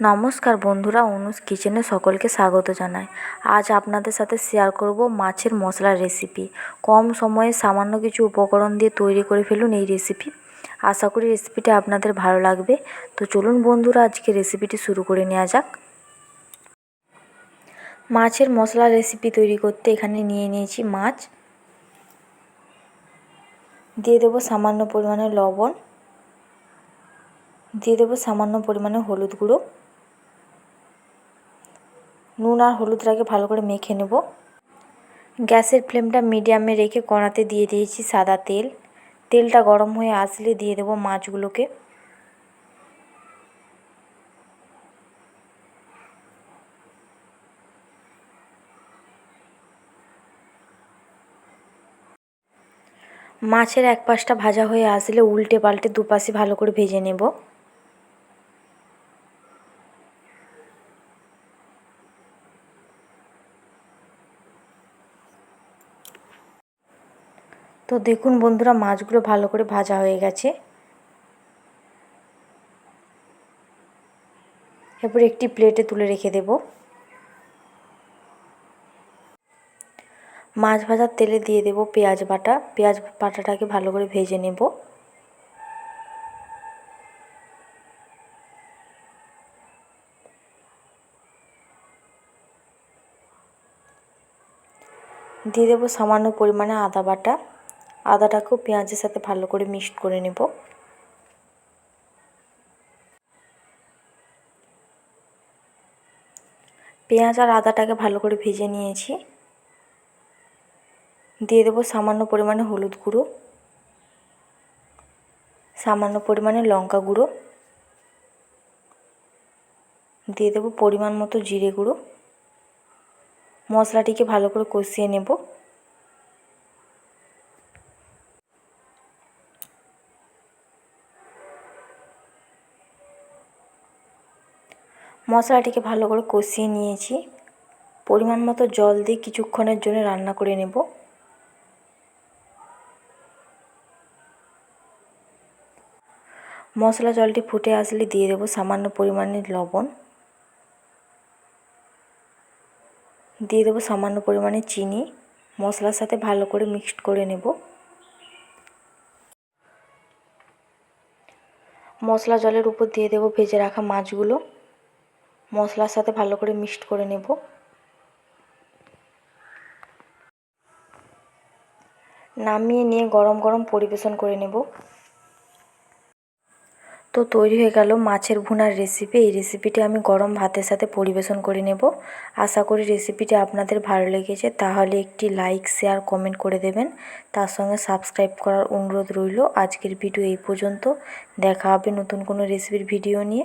নমস্কার বন্ধুরা, অনুজ কিচেনে সকলকে স্বাগত জানাই। আজ আপনাদের সাথে শেয়ার করব মাছের মশলার রেসিপি কম সময়ে সামান্য কিছু উপকরণ দিয়ে তৈরি করে ফেলুন এই রেসিপি আশা করি রেসিপিটা আপনাদের ভালো লাগবে। তো চলুন বন্ধুরা, আজকে রেসিপিটি শুরু করে নেওয়া যাক। মাছের মশলা রেসিপি তৈরি করতে এখানে নিয়ে নিয়েছি মাছ। দিয়ে দেবো সামান্য পরিমাণে লবণ। দিয়ে দেবো সামান্য পরিমাণে হলুদ গুঁড়ো। নুন আর হলুদ হলুদটাকে ভালো করে মেখে নেব। গ্যাসের ফ্লেমটা মিডিয়ামে রেখে কড়াতে দিয়ে দিয়েছি সাদা তেল। তেলটা গরম হয়ে আসলে দিয়ে দেবো মাছগুলোকে। মাছের এক পাশটা ভাজা হয়ে আসলে উল্টে পাল্টে দুপাশে ভালো করে ভেজে নেব। তো দেখুন বন্ধুরা, মাছগুলো ভালো করে ভাজা হয়ে গেছে। এরপর একটি প্লেটে তুলে রেখে দেব। মাছ ভাজার তেলে দিয়ে দেব পেঁয়াজ বাটা। পেঁয়াজ বাটাটাকে ভালো করে ভেজে নেব। দিয়ে দেবো সামান্য পরিমাণে আদা বাটা। আদাটাকেও পেঁয়াজের সাথে ভালো করে মিক্সড করে নেব। পেঁয়াজ আর আদাটাকে ভালো করে ভেজে নিয়েছি। দিয়ে দেবো সামান্য পরিমাণে হলুদ গুঁড়ো, সামান্য পরিমাণে লঙ্কা গুঁড়ো, দিয়ে দেবো পরিমাণ মতো জিরে গুঁড়ো। মশলাটিকে ভালো করে কষিয়ে নেব। মশলাটিকে ভালো করে কষিয়ে নিয়েছি। পরিমাণ মতো জল দিয়ে কিছুক্ষণের জন্য রান্না করে নেব। মশলা জলটি ফুটে আসলে দিয়ে দেবো সামান্য পরিমাণে লবণ। দিয়ে দেবো সামান্য পরিমাণে চিনি। মশলার সাথে ভালো করে মিক্সড করে নেব। মশলা জলের উপর দিয়ে দেবো ভেজে রাখা মাছগুলো। মশলার সাথে ভালো করে মিক্সড করে নেব। নামিয়ে নিয়ে গরম গরম পরিবেশন করে নেব। তো তৈরি হয়ে গেল মাছের ভুনার রেসিপি এই রেসিপিটি আমি গরম ভাতের সাথে পরিবেশন করে নেব। আশা করি রেসিপিটি আপনাদের ভালো লেগেছে, তাহলে একটি লাইক শেয়ার কমেন্ট করে দেবেন। তার সঙ্গে সাবস্ক্রাইব করার অনুরোধ রইল। আজকের ভিডিও এই পর্যন্ত। দেখা হবে নতুন কোনো রেসিপির ভিডিও নিয়ে।